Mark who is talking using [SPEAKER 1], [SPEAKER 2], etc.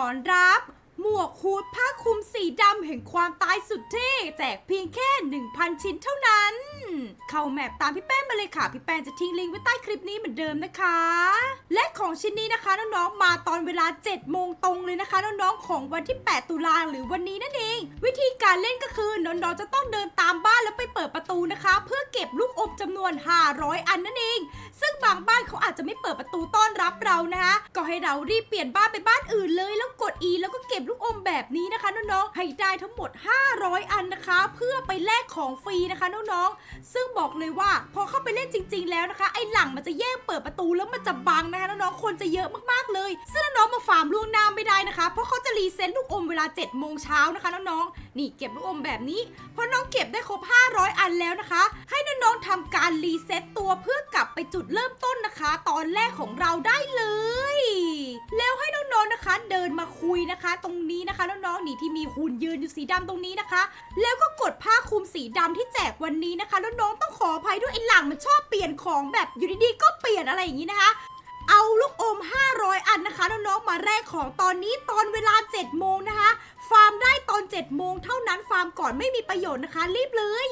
[SPEAKER 1] อนรับ หมวกฮูดผ้าคลุมสีดำแห่งความตายสุดเท่ แจกเพียงแค่ 1,000 ชิ้นเท่านั้น เข้าแมปตามพี่แป้งมาเลยค่ะ พี่แป้งจะทิ้งลิงก์ไว้ใต้คลิปนี้เหมือนเดิมนะคะ และของชิ้นนี้นะคะน้องๆมาตอนเวลา 7 โมงตรงเลยนะคะน้องๆของวันที่ 8 ตุลาหรือวันนี้นั่นเอง วิธีการเล่นก็คือน้องๆจะต้องเดินตามบ้านแล้วไปเปิดประตูนะคะ เพื่อเก็บลูกอมจำนวน 500 อันนั่นเอง ซึ่งบางบ้านเขาอาจจะไม่เปิดประตูต้อนรับเรานะคะก็ให้เรารีบเปลี่ยนบ้านไปบ้านอื่นเลย แล้วกด E แล้วก็เก็บลูกอมแบบนี้นะคะน้องๆให้ได้ทั้งหมด 500 อันนะคะ เพื่อไปแลกของฟรีนะคะน้องๆซึ่งบอกเลยว่าพอเข้าไปเล่นจริง ๆ แล้วนะคะ ไอ้หลังมันจะแย่งเปิดประตูแล้วมันจะบังนะคะน้องๆคนจะเยอะมากๆเลย ซึ่งน้องๆมาฟาร์มล่วงหน้าไม่ได้นะคะ เพราะเขาจะรีเซ็ตลูกอมเวลา7โมงเช้านะคะน้องๆนี่เก็บลูกอมแบบนี้พอน้องเก็บได้ครบ 500 อันแล้วนะคะ ให้น้องๆทำการรีเซ็ตตัวเพื่อกลับ ไปจุดเริ่มต้นนะคะ ตอนแรกของเราได้เลย แล้วให้น้องๆนะคะ เดินมาคุยนะคะ ตรงนี้นะคะน้องๆนี่ที่มีหุ่นยืนอยู่สีดำตรงนี้นะคะ แล้วก็กดผ้าคลุมสีดำที่แจกวันนี้นะคะแล้วน้องต้องขออภัยด้วยไอ้หลังมันชอบเปลี่ยนของแบบอยู่ดีๆก็เปลี่ยนอะไรอย่างนี้นะคะเอาลูกอม 500 อันนะคะน้องๆมาแลกของตอนนี้ตอนเวลา 7 โมงนะคะ ฟาร์มได้ตอน 7 โมงเท่านั้นฟาร์มก่อนไม่มีประโยชน์นะคะ รีบเลย